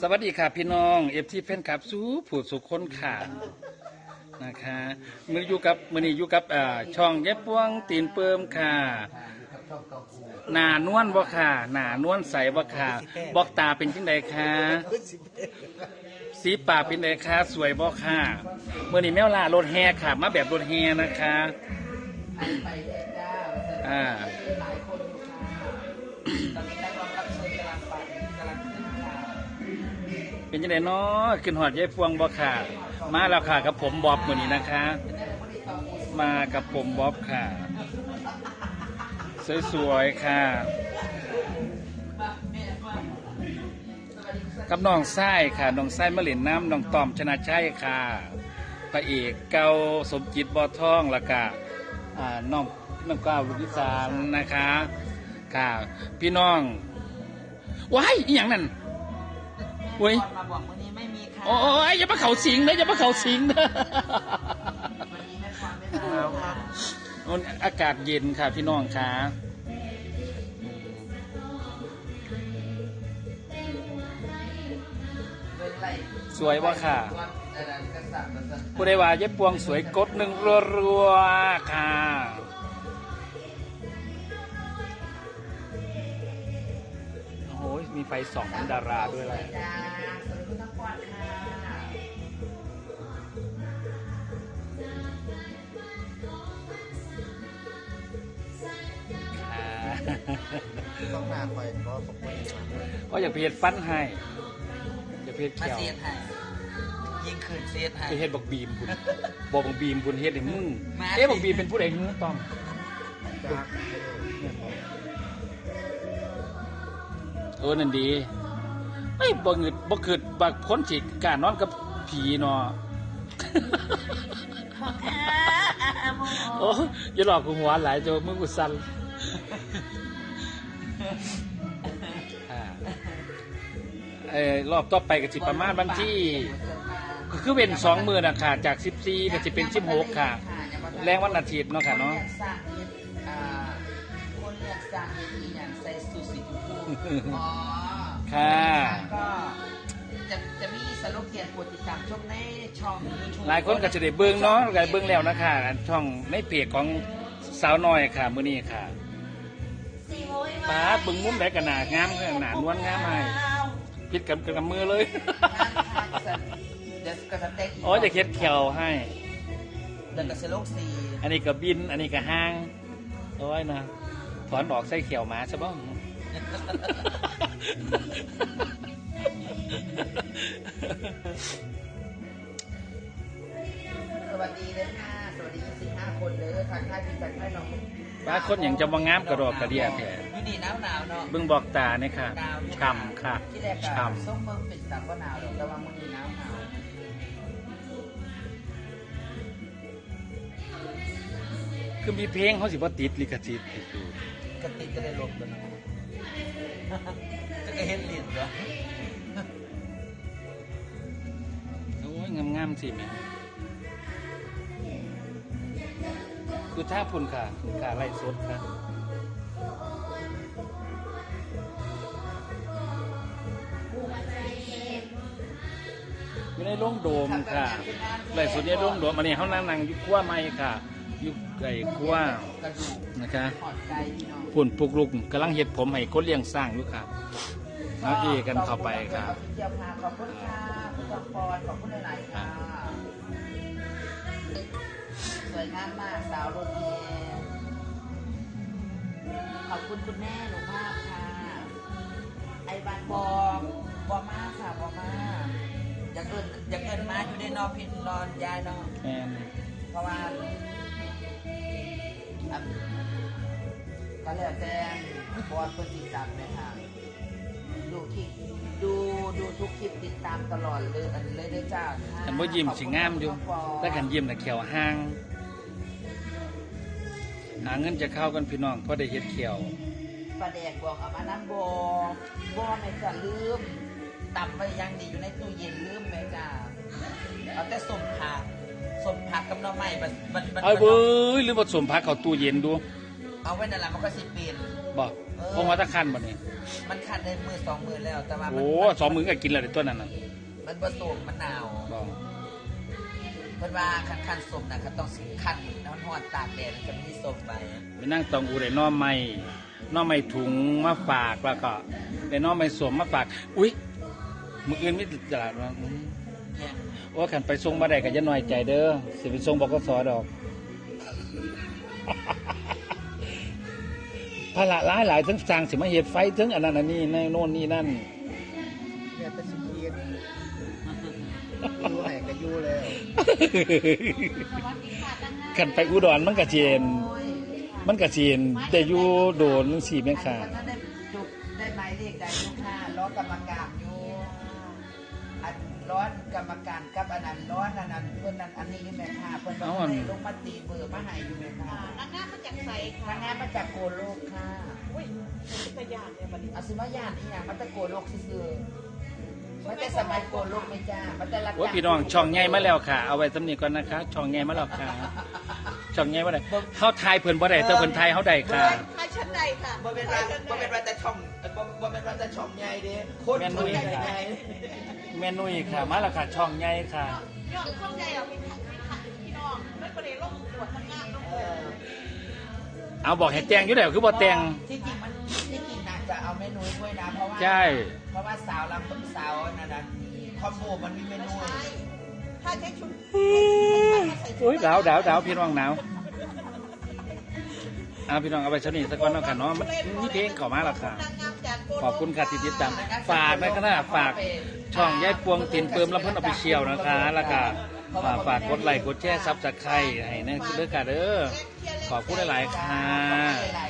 สวัสดีค่ะพี่น้องเอฟทีแฟนคลับสู้ผู้สุขคนขานะคะมืออยู่กับมือนี้อยู่กับอ่าช่องเย็บปวงตีนเปิมค่ะ หนานวลบ่ค่ะ หนานวลใสบ่ค่ะบอกตาเป็นจังใดคะสีปากเป็นไงคะสวยบ่ค่ะมือนี้แมวล่ารถแห่ค่ะ มาแบบรถแห่นะคะอ่า เป็นจังไดเนาะขึ้นหอดยายพวงบ่ค่ะ มาแล้วค่ะกับผมบอบมือนี้นะคะ มากับผมบอบค่ะ สวยๆค่ะ กับน้องไส้ค่ะน้องไส้มะเหลินน้ำน้องตอมชนะชัยค่ะพระเอกเกาสมจิตบอทองล้วก็อ่าน้องน้องก้าวลูกอีสานนะคะ ค่ะ พี่น้องว้ายอีหยังนั่น เว้ยก่อนมาบอกวันนี้ไม่มีค่ะโอ้ยอย่ามาเขาสิงนะอย่ามาเขาสิงนะวันนี้แม่ความไม่มาค่ะมันอากาศเย็นค่ะพี่น้องค่ะสวยว่าค่ะผู้ใดว่าเย็บปวงสวยกดหนึ่งรัวๆค่ะ มีไฟส่องเหมือนดาราด้วยเลยจ้าสวัสดีคุณทั้งปอดค่ะต้องหน้าคอยก็สมควรมากก็อยากไปเฮ็ดฟันให้ อยากไปเฮ็ดมาแขวเสียไทยยิงคืนเสียไทยไปเฮ็ดบักบีมคุณบอกบักบีมคุณเฮ็ดให้มึงมาเอ๊ะบักบีมเป็นผู้ใดเงื้อตอม เออนั่นดีไอ้ยบ่งึดบ่คิดบักคนสิกล้ารนอนกับผีเนาะโอ้ยอย่าหลอกกูหัวหลายโจมึงกูสั่นอ่าเอ่อรอบต่อไปก็สิประมาณวันที่ คือเป็นสองมือนะค่ะ จากสิบสี่ก็จะเป็นสิบหกค่ะ แรงวันอาทิตย์เนาะค่ะเนาะคนเลือกสร้างเฮ็ดอ่าคนเลือกสร้างเฮ็ดอีหยังใส่สูทสีชมพูอ๋อค่ะ ก็จะจะมีสโลแกนโปรดติดตามชมในช่อง YouTube หลายคนก็จะได้เบิ่งเนาะก็ได้เบิ่งแล้วนะคะช่องในเพจของสาวน้อยค่ะมื้อนี้ค่ะป้าดเบิ่งมุมใดก็น่างามก็น่านวลงามให้พิดกับกับมือเลย เดี๋ยวก็จะเต็กอ๋อจะเฮ็ดแขวให้ เดี๋ยวก็จะโลกสี อันนี้ก็บิน อันนี้ก็ห้างโอ้ยนะ ถอนออกใส่เขียวหมาใช่ป่ะสวัสดีเลยค่ะ สวัสดี25คนเลยทักทายพี่ทักทายน้องป้าคนอย่างจะมางามกระดอกกระเดียแท้อยู่นี่หนาวหนาวๆเนาะเบิ่งบอกตาเนี่ยค่ะหนาวอยู่ช่ำค่ะที่แรกช่ก็ส้มเบิ่งปิดตาก็หนาวหรอกแต่ว่ามื้อนี้หนาวหนาวำคือมีเพลงเขาสิบ่ติดลิขสิทธิ์ติดอยู่ กระติกก็ได้ลมกันนะจะก็เห็นลิ้นเหรอโอ้ยงามๆสิแม่คือถ้าพุ่นค่ะคือขาไล่สดค่ะอยู่ในโรงโดมค่ะไล่สดในโรงโดมอันนี้เขานั่งนั่งอยู่ครัวไม้ค่ะ อยู่ไก่ครัวกระดูกนะคะถอดใจพี่น้องพุ่นปลุกลุกกำลังเห็ดผมให้คนเลี้ยงสร้างอยู่ค่ะเอาเอกันเข้าไปค่ะเจ้าค่ะขอบคุณค่ะคุณจอมพรขอบคุณหลายๆค่ะสวยงามมากสาวรถแห่ขอบคุณคุณแม่หนูมากค่ะ ไอ้บันบอบอมากค่ะบอมากอยากเอินอยากเอินมาอยู่ในนอนพินนอนยายเนาะแม่นเพราะว่า อันก็แล้วแต่บอดคนติดตามเลยค่ะดูคลิปดูดูทุกคลิปติดตามตลอดเลยอันเลยเด้อจ้าค่ะอันบ่ยิ้มสิงามอยู่ขบคุณแต่กันยิ้มน่ะเขียวห้างหาเงินจะเข้ากันพี่น้องเพราะได้เฮ็ดเขียวปลาแดกบอกเอามาน้ำบอบอแม่จะลืมตับไปยังดีอยู่ในตู้เย็นลืมแม่จ้าเอาแต่สมผัก สมผักกับหน้ำไม้บัดบัดบัดเอาเว้ยหรือผสมพักเข้าตู้เย็นดูเอาไว้นั่นแหละมันก็สิเปลี่ยนบอกเอพวกมาตะคันบ่เนี่ยมันคันได้มือสองมือแล้ว แต่ว่ามัโอ้สองมือก็กินแล้วเดี๋ยวตัวนั้นน่ะมันผสมมะนาวบอกเพิ่นว่าคันคันสมนะเขาต้องสิคันน้ำร้อนตากแดดแล้วจะมีสมไปไปนั่งตองอูได้หน้อไม้หน้อไม้ถุงมาฝากแล้วก็ได้หน้อไม้สวมมาฝาก อุ๊ยมืออื่นไม่ตลาดว่าอืมเนี่ย โอ้ขันไปส่งบ่ได้ก็อย่าน้อยใจเด้อสิไปส่งบกสดอกภาระหลายหลายๆทั้งสร้างสิมาเฮ็ดไฟทั้งอันนั้นอันนี้ในโน่นนี่นั่นเนี่ยเป็นสิเกียนยูไหนก็ยูแล้วขันไปอุดรมันก็เจน มันก็เจนแต่อยู่โดนสี่แม่ค่ะอันนั้นได้จุกได้หมายเลขได้ลูกค้าร้อนกรรมการอยู่อันร้อน กรรมการกับอันนั้นร้อนอันนั้นเพื่อนนั้นอันนี้อยู่แม่ค่ะเพื่อนเอาว่าอันให้ลงมาตีเบอร์มาให้อยู่แม่ค่ะนางงามมาจากใสค่ะทางงานมาจากโกโลกค่ะอุ้ยเป็นตะยานเนี่ยบัดนี้อาซิมาญาณอีหยังมาจากโกโลกซื่อๆมาแต่สมัยโกโลกไม่จ้ามาแต่รับโอ้ยพี่น้องช่องใหญ่มาแล้วค่ะ เอาไว้สำนีก่อนนะคะช่องใหญ่มาแล้วค่ะช่องใหญ่มาได้เข้าทายเพิ่นบ่ได้แต่เพิ่นทายเฮาได้ค่ะให้ ชั้นใดค่ะบ่เป็นว่าบ่เป็นว่าแต่ช่องบ่บ่เป็นว่าแต่ช่องใหญ่เด้คนแม่นคด้นวยใหญ่ค่ะใหญ่แม่นุ้ยค่ะ มาแล้วค่ะช่องใหญ่ค่ะยอดช่องใหญ่เอาไปทำไปทำพี่น้องไม่ประเดี๋ยวลงตรวจทำงานลงเอเลยเอาบอกให้แต่งอยู่แล้วคือบ่แต่งที่จริงมันที่จริงน่าจะเอาเมนูด้วยนะเพราะว่าใช่ เพราะว่าสาวลำสาวนั่นน่ะคอมโบมันมีเมไม่นูใช่ถ้าใช้ชุดโอ้ยดาวดาวดาวพี่น้องหนาว เอาพี่น้องเอาไปเชนี้สักวันแล้วกันเนาะมันมีเพลงเข่ามากล้วค่ะนางงามจาขอบคุณค่ะที่ติดตามฝากในคณะฝากช่องยายปวงตินเปิมลำเพิ่นออฟฟิเชียลนะคะแล้วก็ฝากฝากกดไลค์กดแชร์ซับสไครต์ให้นะเด้อค่ะเด้อขอบคุณหลายๆค่ะหลา